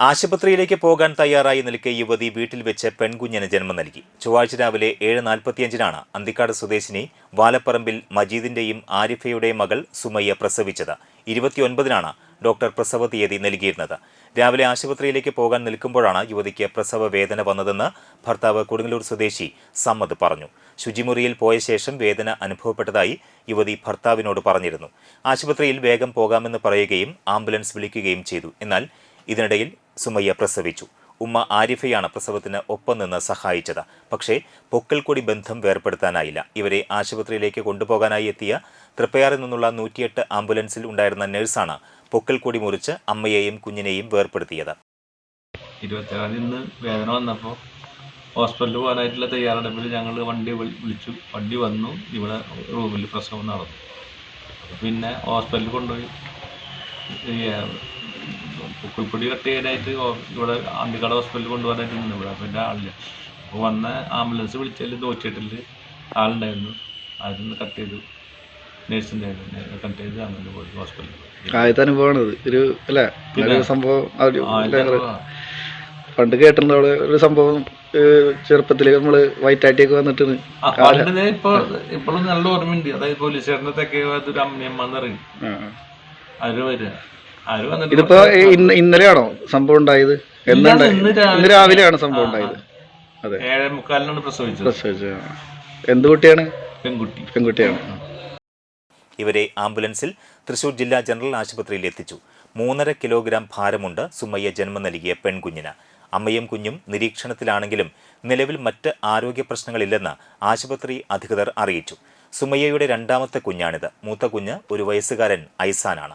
ആശുപത്രിയിലേക്ക് പോകാൻ തയ്യാറായി നിൽക്കെ യുവതി വീട്ടിൽ വെച്ച് പെൺകുഞ്ഞിന് ജന്മം നൽകി. ചൊവ്വാഴ്ച രാവിലെ ഏഴ് നാൽപ്പത്തിയഞ്ചിനാണ് അന്തിക്കാട് സ്വദേശിനി വാലപ്പറമ്പിൽ മജീദിന്റെയും ആരിഫയുടെയും മകൾ സുമയ്യ പ്രസവിച്ചത്. ഇരുപത്തിയൊൻപതിനാണ് ഡോക്ടർ പ്രസവ തീയതി നൽകിയിരുന്നത്. രാവിലെ ആശുപത്രിയിലേക്ക് പോകാൻ നിൽക്കുമ്പോഴാണ് യുവതിക്ക് പ്രസവ വേദന വന്നതെന്ന് ഭർത്താവ് കൊടുങ്ങല്ലൂർ സ്വദേശി സമ്മദ് പറഞ്ഞു. ശുചിമുറിയിൽ പോയ ശേഷം വേദന അനുഭവപ്പെട്ടതായി യുവതി ഭർത്താവിനോട് പറഞ്ഞിരുന്നു. ആശുപത്രിയിൽ വേഗം പോകാമെന്ന് പറയുകയും ആംബുലൻസ് വിളിക്കുകയും ചെയ്തു. എന്നാൽ ഇതിനിടയിൽ സുമയ്യ പ്രസവിച്ചു. ഉമ്മ ആരിഫയാണ് പ്രസവത്തിന് ഒപ്പം നിന്ന് സഹായിച്ചത്. പക്ഷേ പൊക്കൽക്കൊടി ബന്ധം വേർപ്പെടുത്താനായില്ല. ഇവരെ ആശുപത്രിയിലേക്ക് കൊണ്ടുപോകാനായി എത്തിയ തൃപ്പയാറിൽ നിന്നുള്ള നൂറ്റിയെട്ട് ആംബുലൻസിൽ ഉണ്ടായിരുന്ന നഴ്സാണ് പൊക്കൽക്കൊടി മുറിച്ച് അമ്മയെയും കുഞ്ഞിനെയും വേർപ്പെടുത്തിയത്. ഇരുപത്തേഴാം തീയതി ഇന്ന് വേദന വന്നപ്പോൾ ഹോസ്പിറ്റലിൽ പോകാനായിട്ടുള്ള തയ്യാറെടുപ്പിൽ ഞങ്ങൾ വണ്ടി വിളിച്ചു. വണ്ടി വന്നു. ഇവിടെ റൂമിൽ പ്രസവം നടന്നു. പിന്നെ ഹോസ്പിറ്റലിൽ കൊണ്ടുപോയി ഈ പുക്കിൾപ്പൊടി കട്ട് ചെയ്യാനായിട്ട് ഹോ- ഇവിടെ അന്തിക്കട ഹോസ്പിറ്റലിൽ കൊണ്ടുപോകാനായിട്ട് നിന്ന് ഇവിടെ അപ്പം എന്റെ ആളില്ല. അപ്പോൾ വന്ന ആംബുലൻസ് വിളിച്ചാൽ നൂറ്റിയെട്ടിൽ ആളുണ്ടായിരുന്നു. അതിൽ കട്ട് ചെയ്തു. നേഴ്സ് ഉണ്ടായിരുന്നു. കട്ട് ചെയ്ത് അങ്ങനെ പോയി ഹോസ്പിറ്റലിൽ ആദ്യത്തെ അനുഭവമാണ് ഒരു അല്ലേ ഒരു സംഭവം. ഒരു ആ ഭയങ്കര- ഇതാ. പണ്ട് കേട്ടിട്ടുണ്ട് അവിടെ ഒരു സംഭവം ചെറുപ്പത്തിൽ നമ്മൾ വൈറ്റാട്ടിയൊക്കെ വന്നിട്ട് ഇപ്പോഴും നല്ല ഓർമ്മയുണ്ട്. അതായത് പോലീസുകാരന്റെ തെക്കേ ഒരു അമ്മയമ്മ പറയും. അവർ വരിക വന്നിട്ട് ഇതിപ്പോ ഇന്ന- ഇന്നലെയാണോ സംഭവം ഉണ്ടായത്? ഇന്ന് രാവിലെ- ഇന്ന് രാവിലെയാണ് സംഭവം ഉണ്ടായത്. അതെ. ഏഴേ മുക്കാലിനാണ് പ്രസവിച്ചത്. പ്രസവിച്ചത്. ആ. എന്ത് കുട്ടിയാണ്? പെൺകുട്ടി. പെൺകുട്ടിയാണ്. ആ. ഇവരെ ആംബുലൻസിൽ തൃശൂർ ജില്ലാ ജനറൽ ആശുപത്രിയിൽ എത്തിച്ചു. മൂന്നര കിലോഗ്രാം ഭാരമുണ്ട് സുമയ്യ ജന്മം നൽകിയ പെൺകുഞ്ഞിന്. അമ്മയും കുഞ്ഞും നിരീക്ഷണത്തിലാണെങ്കിലും നിലവിൽ മറ്റ് ആരോഗ്യ പ്രശ്നങ്ങളില്ലെന്ന് ആശുപത്രി അധികൃതർ അറിയിച്ചു. സുമയ്യയുടെ രണ്ടാമത്തെ കുഞ്ഞാണിത്. മൂത്ത കുഞ്ഞ് ഒരു വയസ്സുകാരൻ ഐസാനാണ്.